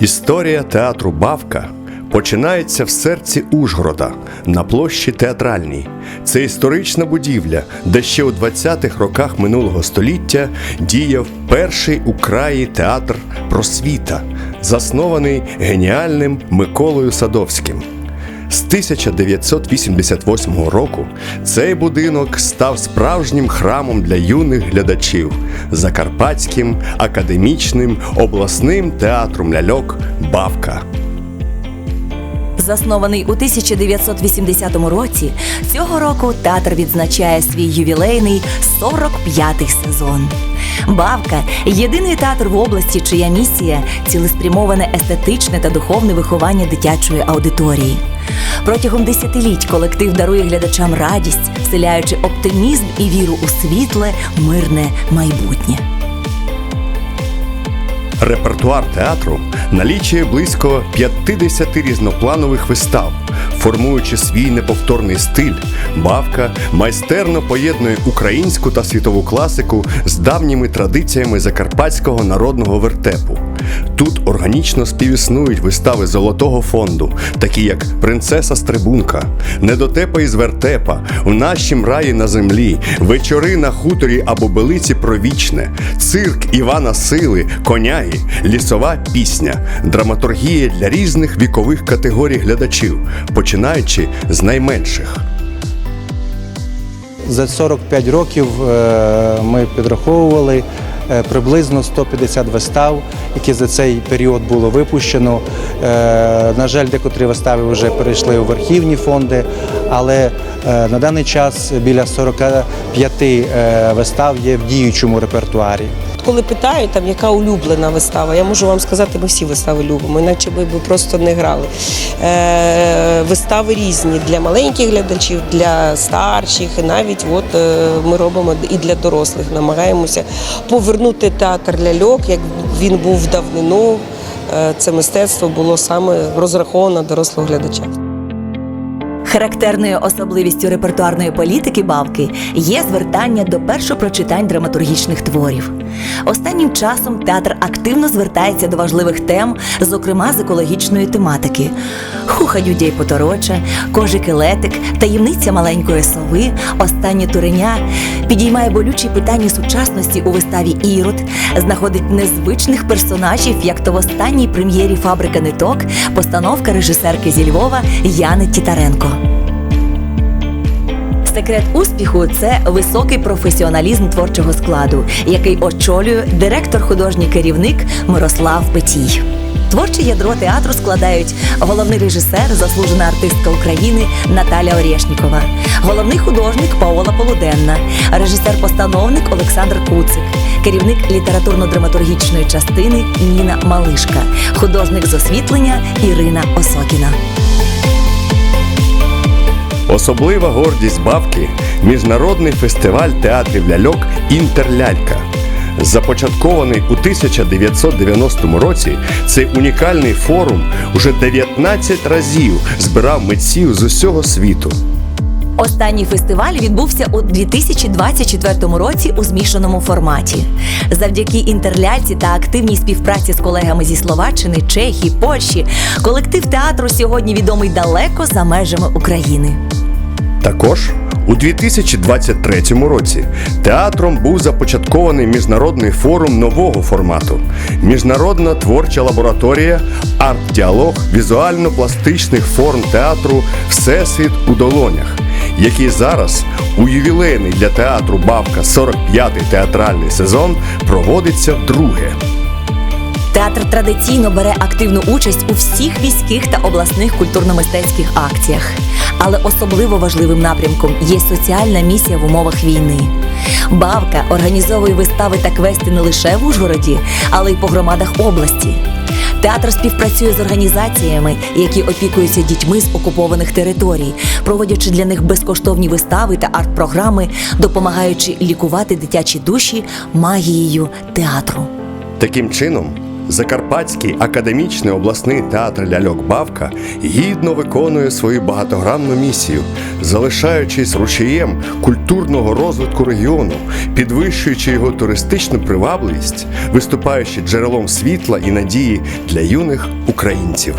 Історія театру Бавка починається в серці Ужгорода на площі Театральній. Це історична будівля, де ще у 20-х роках минулого століття діяв перший у краї театр просвіта, заснований геніальним Миколою Садовським. З 1988 року цей будинок став справжнім храмом для юних глядачів Закарпатським академічним обласним театром ляльок Бавка. Заснований у 1980 році, цього року театр відзначає свій ювілейний 45-й сезон. Бавка єдиний театр в області, чия місія цілеспрямоване естетичне та духовне виховання дитячої аудиторії. Протягом десятиліть колектив дарує глядачам радість, вселяючи оптимізм і віру у світле, мирне майбутнє. Репертуар театру налічує близько 50 різнопланових вистав. Формуючи свій неповторний стиль, бавка майстерно поєднує українську та світову класику з давніми традиціями закарпатського народного вертепу. Тут органічно співіснують вистави золотого фонду, такі як Принцеса Стрибунка, Недотепа із вертепа, У нашім раї на землі, Вечори на хуторі або Белиці провічне, Цирк Івана Сили, Коняги, Лісова пісня, драматургія для різних вікових категорій глядачів, починаючи з найменших. За 45 років е, ми підраховували е, приблизно 150 вистав, які за цей період було випущено. Е, На жаль, декотрі вистави вже перейшли в архівні фонди, але на даний час біля 45 е, вистав є в діючому репертуарі. Коли питають, там, яка улюблена вистава, я можу вам сказати, ми всі вистави любимо, іначе ми б просто не грали. Е, вистави різні для маленьких глядачів, для старших, і навіть от, е, ми робимо і для дорослих. Намагаємося повернути театр ляльок, як він був давнину. Е, це мистецтво було саме розраховано дорослого глядача. Характерною особливістю репертуарної політики бавки є звертання до першопрочитань драматургічних творів. Останнім часом театр активно звертається до важливих тем, зокрема з екологічної тематики: Хуха Дюдя Потороча, Кожик і Летик, таємниця маленької сови, останнє туреня підіймає болючі питання сучасності у виставі Ірод, знаходить незвичних персонажів, як то в останній прем'єрі Фабрика ниток, постановка режисерки зі Львова Яни Тітаренко. Секрет успіху це високий професіоналізм творчого складу, який очолює директор художній керівник Мирослав Петій. Творче ядро театру складають головний режисер, заслужена артистка України Наталя Орєшнікова, головний художник Паола Полуденна, режисер-постановник Олександр Куцик, керівник літературно-драматургічної частини Ніна Малишка, художник з освітлення Ірина Осокіна. Особлива гордість Бавки міжнародний фестиваль театрів ляльок Інтерлялька. Започаткований у 1990 році, цей унікальний форум уже 19 разів збирав митців з усього світу. Останній фестиваль відбувся у 2024 році у змішаному форматі. Завдяки інтерляці та активній співпраці з колегами зі Словаччини, Чехії, Польщі, колектив театру сьогодні відомий далеко за межами України. Також у 2023 році театром був започаткований міжнародний форум нового формату Міжнародна творча лабораторія Арт-діалог візуально-пластичних форм театру Всесвіт у долонях, який зараз у ювілейний для театру Бабка 45-й театральний сезон проводиться вдруге. Театр традиційно бере активну участь у всіх міських та обласних культурно-мистецьких акціях. Але особливо важливим напрямком є соціальна місія в умовах війни. Бавка організовує вистави та квести не лише в Ужгороді, але й по громадах області. Театр співпрацює з організаціями, які опікуються дітьми з окупованих територій, проводячи для них безкоштовні вистави та арт-програми, допомагаючи лікувати дитячі душі магією театру. Таким чином, Закарпатський академічний обласний театр ляльок Бавка гідно виконує свою багатогранну місію, залишаючись рушієм культурного розвитку регіону, підвищуючи його туристичну привабливість, виступаючи джерелом світла і надії для юних українців.